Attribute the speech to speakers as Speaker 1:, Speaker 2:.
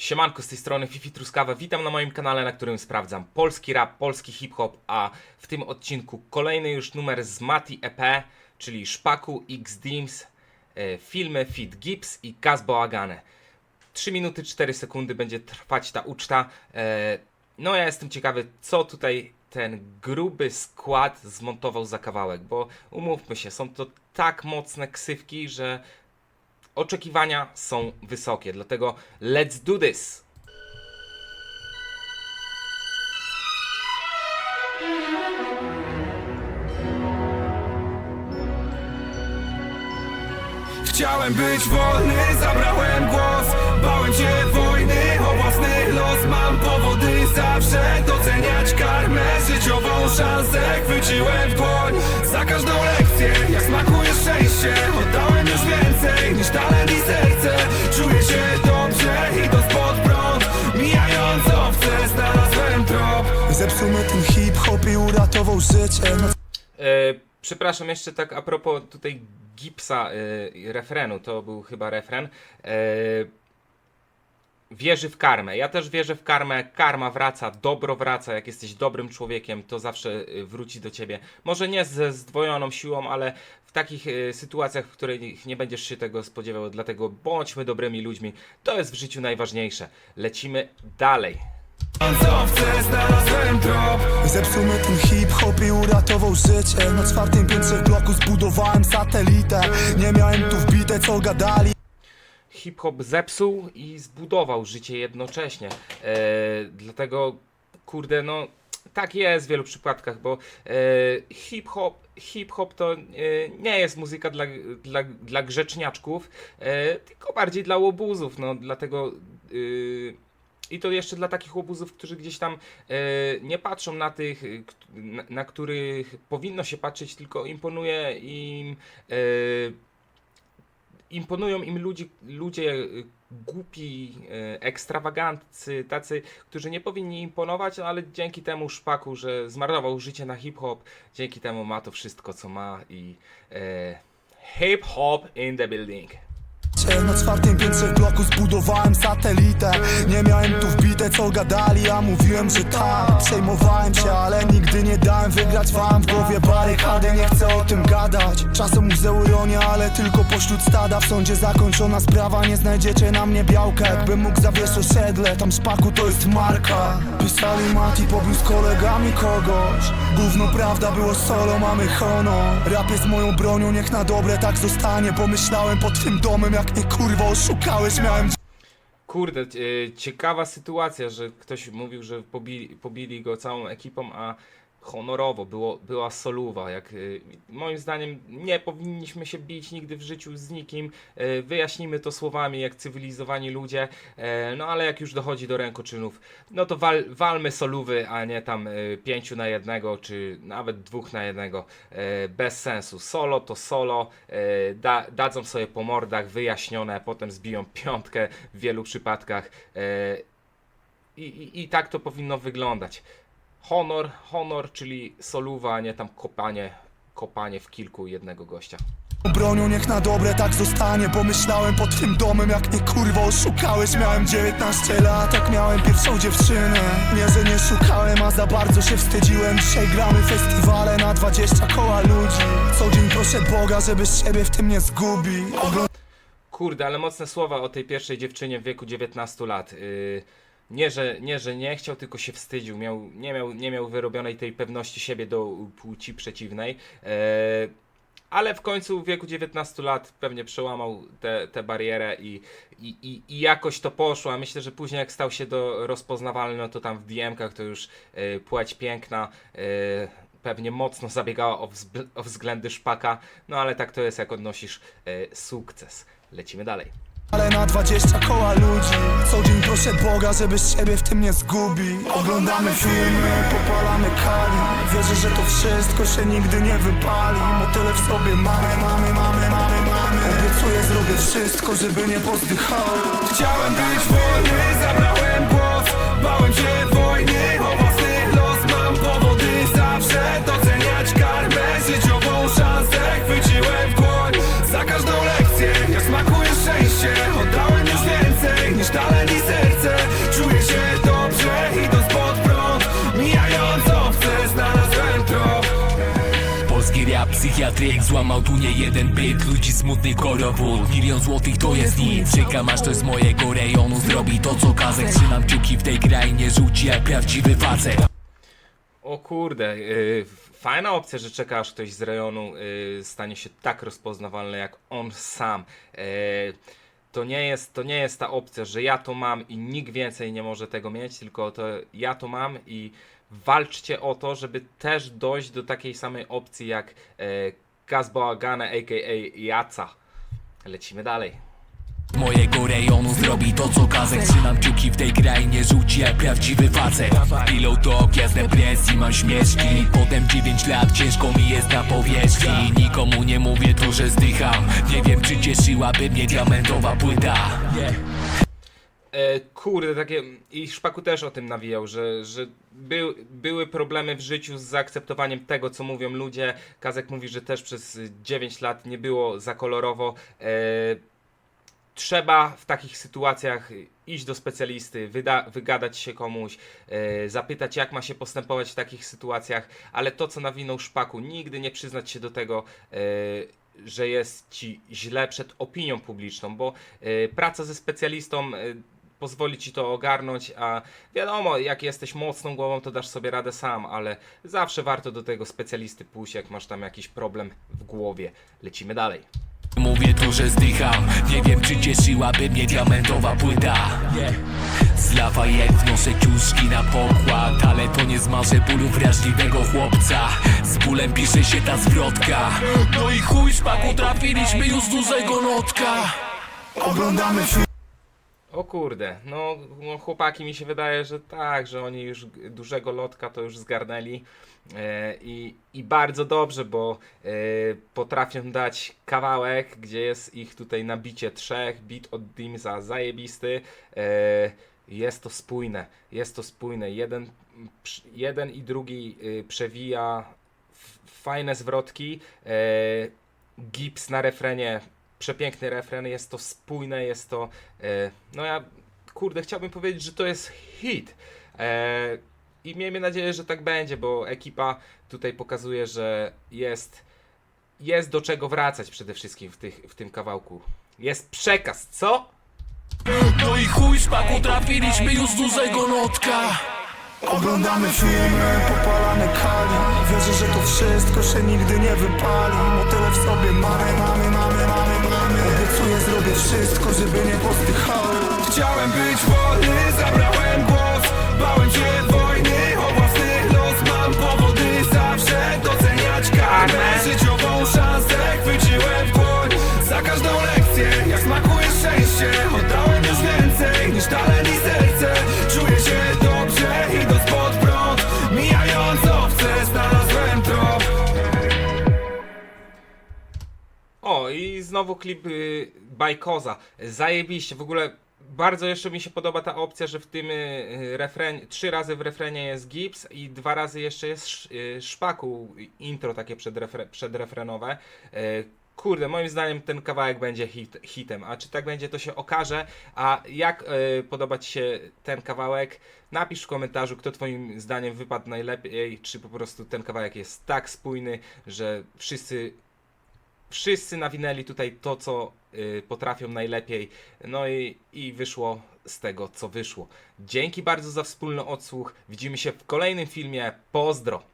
Speaker 1: Siemanko, z tej strony Fifi Truskawa. Witam na moim kanale, na którym sprawdzam polski rap, polski hip-hop, a w tym odcinku kolejny już numer z Mati EP, czyli Szpaku, X Dims, e, filmy Fit Gibbs i Gaz Boagane. 3 minuty 4 sekundy będzie trwać ta uczta. E, No ja jestem ciekawy, co tutaj ten gruby skład zmontował za kawałek, bo umówmy się, są to tak mocne ksywki, że oczekiwania są wysokie, dlatego let's do this!
Speaker 2: Chciałem być wolny, zabrałem głos. Bałem się wojny, o własny los Mam powody. Zawsze doceniać karmę Życiową szansę chwyciłem w dłoń. Za każdą lekcję, jak smakuje szczęście. Oddałem już więcej niż talent i serce. Czuję się dobrze, idąc pod prąd Mijając owce, znalazłem trop. Zepsuł mnie ten hip-hop i uratował życie. No
Speaker 1: E, przepraszam, jeszcze tak a propos tutaj Gipsa e, refrenu, to był chyba refren. E, wierzy w karmę. Ja też wierzę w karmę. Karma wraca, dobro wraca. Jak jesteś dobrym człowiekiem, to zawsze y, wróci do ciebie. Może nie ze zdwojoną siłą, ale w takich y, sytuacjach, w których nie będziesz się tego spodziewał. Dlatego bądźmy dobrymi ludźmi. To jest w życiu najważniejsze. Lecimy dalej.
Speaker 2: owce, znalazłem trop Zepsuł mnie ten hip-hop i uratował życie Na czwartym piętrze w bloku zbudowałem satelitę Nie miałem tu wbite co gadali
Speaker 1: hip-hop zepsuł i zbudował życie jednocześnie. E, dlatego, kurde, no tak jest w wielu przypadkach, bo e, hip-hop hip-hop to e, nie jest muzyka dla, dla, dla grzeczniaczków, e, tylko bardziej dla łobuzów, no dlatego... y, i to jeszcze dla takich łobuzów, którzy gdzieś tam e, nie patrzą na tych, e, na, na których powinno się patrzeć, tylko imponuje im e, imponują im ludzi, ludzie y, głupi, y, ekstrawaganccy, tacy, którzy nie powinni imponować, no ale dzięki temu szpaku, że zmarnował życie na hip-hop, dzięki temu ma to wszystko, co ma i e, hip-hop in the building.
Speaker 2: Na czwartym piętrze bloku zbudowałem satelitę. Nie miałem tu wbite co gadali, a mówiłem, że tak. Przejmowałem się, ale nigdy nie dałem wygrać wam W głowie barykady, nie chcę o tym gadać. Czasem muzeum ale tylko pośród stada. W sądzie zakończona sprawa, nie znajdziecie na mnie białka. Jakbym mógł zawieść osiedle, tam szpaku to jest marka. Pisali Mati, pobił z kolegami kogoś. Gówno prawda, było solo, mamy honor. Rap jest moją bronią, niech na dobre tak zostanie. Pomyślałem pod twym domem, jak mnie kurwa oszukałeś Miałem
Speaker 1: Kurde, e, ciekawa sytuacja, że ktoś mówił, że pobili, pobili go całą ekipą, a honorowo było, była soluwa. Jak, e, moim zdaniem nie powinniśmy się bić nigdy w życiu z nikim. E, wyjaśnijmy to słowami jak cywilizowani ludzie. E, no ale jak już dochodzi do rękoczynów, no to wal, walmy soluwy, a nie tam e, pięciu na jednego, czy nawet dwóch na jednego. E, bez sensu. Solo to solo. E, da, dadzą sobie po mordach wyjaśnione, potem zbiją piątkę w wielu przypadkach. E, i, i, I tak to powinno wyglądać. Honor, honor, czyli soluwa, nie tam kopanie, kopanie w kilku jednego gościa.
Speaker 2: bronią, niech na dobre tak zostanie. Pomyślałem pod twym domem, jak mnie kurwa oszukałeś. Miałem 19 lat, jak miałem pierwszą dziewczynę. Nie, że nie szukałem, a za bardzo się wstydziłem. Dzisiaj gramy festiwale na 20 koła ludzi. Co dzień proszę Boga, żeby siebie w tym nie zgubił.
Speaker 1: Kurde, ale mocne słowa o tej pierwszej dziewczynie w wieku 19 lat. Yy, nie, że, nie, że nie chciał, tylko się wstydził. Miał, nie, miał, nie miał wyrobionej tej pewności siebie do płci przeciwnej. Yy, ale w końcu w wieku 19 lat pewnie przełamał tę barierę i, i, i, i jakoś to poszło. A myślę, że później jak stał się do rozpoznawalny, no to tam w DM-kach to już yy, płeć piękna. Yy, pewnie mocno zabiegała o, o względy szpaka, no ale tak to jest, jak odnosisz sukces. Lecimy dalej.
Speaker 2: Ale na 20 koła ludzi. Co dzień proszę Boga, żeby siebie w tym nie zgubił. Oglądamy filmy, popalamy kali. Wierzę, że to wszystko się nigdy nie wypali. Motyle w sobie mamy, mamy, mamy, mamy, mamy. Obiecuję, zrobię wszystko, żeby nie pozdychały Chciałem być wolny, zabrałem głos. Bałem się wojny,
Speaker 3: na trik Złamał tu nie jeden byt. Ludzi smutnych korowód Milion złotych to jest nic. Czekam aż ktoś z mojego rejonu Zrobi to co kazek. Trzymam kciuki w tej krainie Rzuci jak prawdziwy facet.
Speaker 1: O kurde, yy, fajna opcja, że czeka aż ktoś z rejonu yy, stanie się tak rozpoznawalny jak on sam. Yy, to nie, jest, to nie jest ta opcja, że ja to mam i nikt więcej nie może tego mieć, tylko to ja to mam i walczcie o to, żeby też dojść do takiej samej opcji jak yy, Gazboagana aka Jaca. Lecimy dalej.
Speaker 3: mojego rejonu Zrobi to co kazek. Trzymam kciuki w tej krainie Rzuci jak prawdziwy facet. Pilot to gwiazd depresji Mam śmieszki. Potem 9 lat ciężko mi jest na powierzchni. Nikomu nie mówię tu, że zdycham. Nie wiem czy cieszyłaby mnie diamentowa płyta
Speaker 1: E, kurde, takie. I Szpaku też o tym nawijał, że, że był, były problemy w życiu z zaakceptowaniem tego, co mówią ludzie. Kazek mówi, że też przez 9 lat nie było za kolorowo. E, trzeba w takich sytuacjach iść do specjalisty, wyda, wygadać się komuś, e, zapytać, jak ma się postępować w takich sytuacjach, ale to, co nawinął Szpaku, nigdy nie przyznać się do tego. E, że jest ci źle przed opinią publiczną, bo e, praca ze specjalistą e, pozwoli ci to ogarnąć, a wiadomo, jak jesteś mocną głową, to dasz sobie radę sam, ale zawsze warto do tego specjalisty pójść, jak masz tam jakiś problem w głowie. Lecimy dalej.
Speaker 3: Mówię tu, że zdycham. Nie wiem czy cieszyłaby mnie diamentowa płyta. Z Lafayette wnoszę ciuszki na pokład Ale to nie zmarzę bólu wrażliwego chłopca. Z bólem pisze się ta zwrotka. No i chuj szpaku trafiliśmy już dużego lotka
Speaker 2: Oglądamy film
Speaker 1: O kurde, no, no chłopaki mi się wydaje, że tak, że oni już dużego lotka to już zgarnęli e, i, i bardzo dobrze, bo e, potrafią dać kawałek, gdzie jest ich tutaj nabicie trzech, bit od Dimza zajebisty, e, jest to spójne, jest to spójne, jeden, jeden i drugi y, przewija fajne zwrotki, e, gips na refrenie, przepiękny refren, jest to spójne, jest to, e, no ja, kurde, chciałbym powiedzieć, że to jest hit. E, I miejmy nadzieję, że tak będzie, bo ekipa tutaj pokazuje, że jest, jest do czego wracać przede wszystkim w, tych, w tym kawałku. Jest przekaz, co?
Speaker 3: No i chuj szpaku trafiliśmy już dużego lotka
Speaker 2: Oglądamy filmy, popalane kali Wierzę, że to wszystko się nigdy nie wypali Motyle w sobie mamy, mamy, mamy, mamy, zrobię wszystko, żeby nie postychały Chciałem być wolny, zabrałem głos Bałem się
Speaker 1: znowu klip y, Bajkoza. Zajebiście, w ogóle bardzo jeszcze mi się podoba ta opcja, że w tym y, refrenie, trzy razy w refrenie jest gips i dwa razy jeszcze jest sz, y, szpaku, intro takie przedrefre, przedrefrenowe. Y, Kurde, moim zdaniem ten kawałek będzie hit, hitem, a czy tak będzie to się okaże, a jak y, podoba Ci się ten kawałek, napisz w komentarzu, kto Twoim zdaniem wypadł najlepiej, czy po prostu ten kawałek jest tak spójny, że wszyscy wszyscy nawinęli tutaj to, co y, potrafią najlepiej. No i, i wyszło z tego, co wyszło. Dzięki bardzo za wspólny odsłuch. Widzimy się w kolejnym filmie. Pozdro!